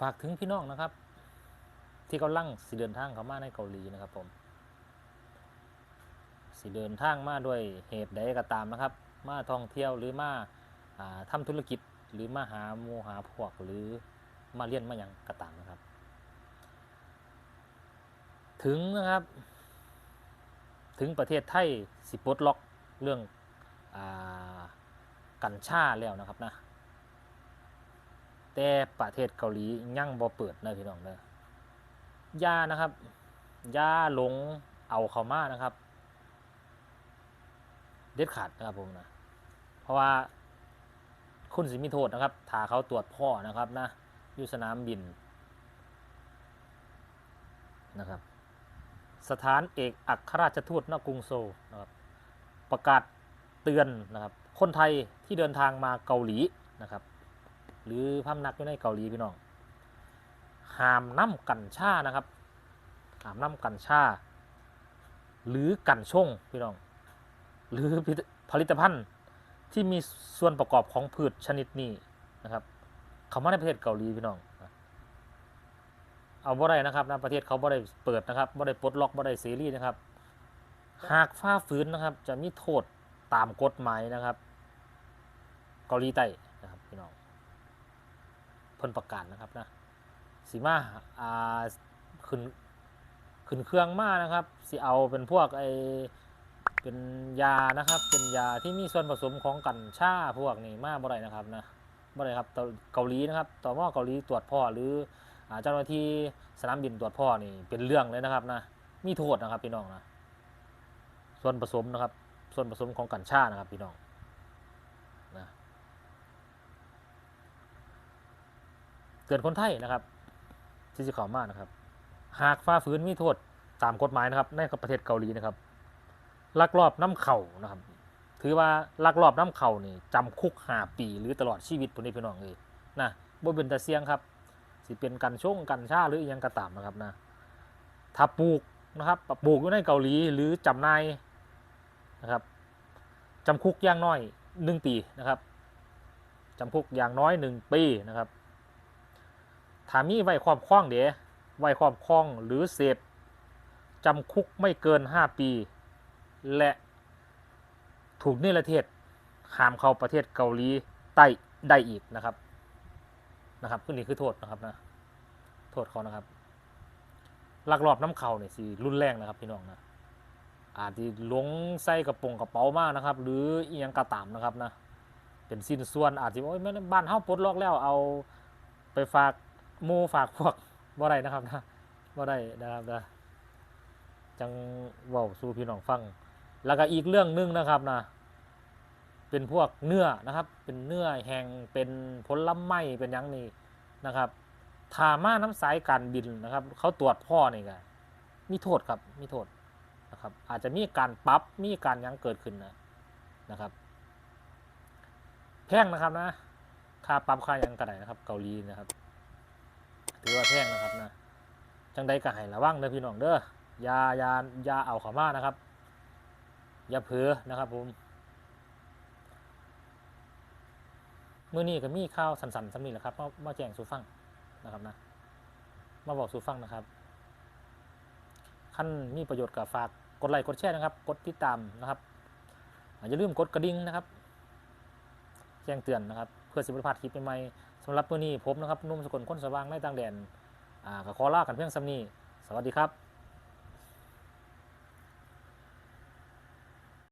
ฝากถึงพี่น้องนะครับ ที่กำลังสิเดินทางเข้ามาในเกาหลีนะครับผมสิเดินทางมาด้วยเหตุใดก็ตามนะครับ มาท่องเที่ยวหรือมาอ่าทำธุรกิจหรือมาหาหมูหาพวกหรือมาเรียนมาอย่างก็ตามนะครับ ถึงนะครับ ถึงประเทศไทยสิปลดล็อกเรื่องอกัญชาแล้วนะครับนะ แต่ประเทศเกาหลียังบ่เปิดนะพี่น้องเด้อยานะครับยาหลงเอาเข้ามานะครับ เด็ดขาดนะครับผมนะเพราะว่าคุณสิมีโทษนะครับถ้าเขาตรวจพ่อนะครับนะอยู่สนามบินนะครับ สถานเอกอัครราชทูตณกรุงโซลนะครับ ประกาศเตือนนะครับ คนไทยที่เดินทางมาเกาหลีนะครับ หรือพำนักอยู่ในเกาหลีพี่น้องห้ามน้ำกัญชานะครับห้ามน้ำกัญชาหรือกัญชงพี่น้อง หรือผลิตภัณฑ์ที่มีส่วนประกอบของพืชชนิดนี้นะครับเขามาในประเทศเกาหลีพี่น้อง เอาบ่ได้นะครับนะประเทศเขาบ่ได้เปิดนะครับบ่ได้ปลดล็อกบ่ได้เสรีนะครับ หากฝ่าฝืนนะครับ จะมีโทษตามกฎหมายนะครับ เกาหลีใต้นะครับพี่น้อง พิ่นประกาศนะครับนะสีมาอ่าขึ้นขึ้นเครื่องมานะครับสิเอาเป็นพวกไอเป็นยานะครับ เป็นยาที่มีส่วนผสมของกัญชาพวกนี้มาบ่ได้นะครับนะบ่ได้ครับตเกาหลีนะครับต่อมอเกาหลีตรวจพ่อหรือเจ้าหน้าที่สนามบินตรวจพ่อนี่เป็นเรื่องเลยนะครับนะมีโทษนะครับพี่น้องนะส่วนผสมนะครับ ส่วนผสมของกัญชานะครับพี่น้องนะ เตือนคนไทยนะครับที่จะข้ามานะครับ หากฝ่าฝืนมีโทษตามกฎหมายนะครับในประเทศเกาหลีนะครับลักลอบน้ำเข่านะครับ ถือว่าลักลอบน้ำเข่านี่จำคุกหาปีหรือตลอดชีวิตพวกนี้พี่น้องเลยนะบ่เป็นตาเสียงครับสิเป็นกันช่งกันชาหรืออยังกระตามนะครับนะถ้าปลูกนะครับปลูกอยู่ในเกาหลีหรือจำนายนะครับจำคุกอย่างน้อยหนึ่งปีนะครับจำคุกอย่างน้อยหนึ่งปีนะครับ ถ้ามีไว้ครอบครองเดี๋ยวไว้ครอบครองหรือเสพจำคุกไม่เกิน 5 ปี และถูกนิรเทศห้ามเข้าประเทศเกาหลีใต้ได้อีกนะครับนะครับคือนี่คือโทษนะครับนะโทษเขานะครับลักลอบน้ำเข่าเนี่ยสิรุนแรงนะครับพี่น้องนะอาจจะหลงใส่กระปงกระเป๋ามากนะครับ หรือเอียงกระตามนะครับนะเป็นสิ้นส่วนอาจจะโอ้ยแม่บ้านเฮาปลดล็อกแล้วเอาไปฝาก มูฝากพวกบ่ได้นะครับนะบ่ได้นะครับนะจังเว้าสู่พี่น้องฟัง แล้วก็อีกเรื่องหนึงนะครับนะเป็นพวกเนื้อนะครับ เป็นเนื้อแห้งเป็นผลไม้เป็นยังนี่นะครับถามาน้ำสายการบินนะครับ เขาตรวจพ่อนี่กันมีโทษครับมีโทษนะครับ อาจจะมีการปรับมีการยังเกิดขึ้นนะนะครับ แพงนะครับนะค่าปรับค่ายังกระไดนะครับ เกาหลีนะครับ ถือว่าแพงนะครับนะจังใดก็ให้ระวังเด้อพี่น้องเด้อยายายาเอาเขามานะครับอย่าเผลอนะครับผมมื่อนี้ก็มีข่าวสันๆสำนีแหละครับมามาแจ้งสู่ฟังนะครับนะมาบอกสู่ฟังนะครับขั้นมีประโยชน์กับฝากกดไลค์กดแชร์นะครับ กดติดตามนะครับอย่าลืมกดกระดิ่งนะครับ แจ้งเตือนนะครับเพื่อสิบริพลาดคลิปใหม่ๆสำหรับมื่อนี้ผมนะครับนุ่มสกลคนสว่างในต่างแดนอ่าก็ขอลากันเพียงสำนีสวัสดีครับ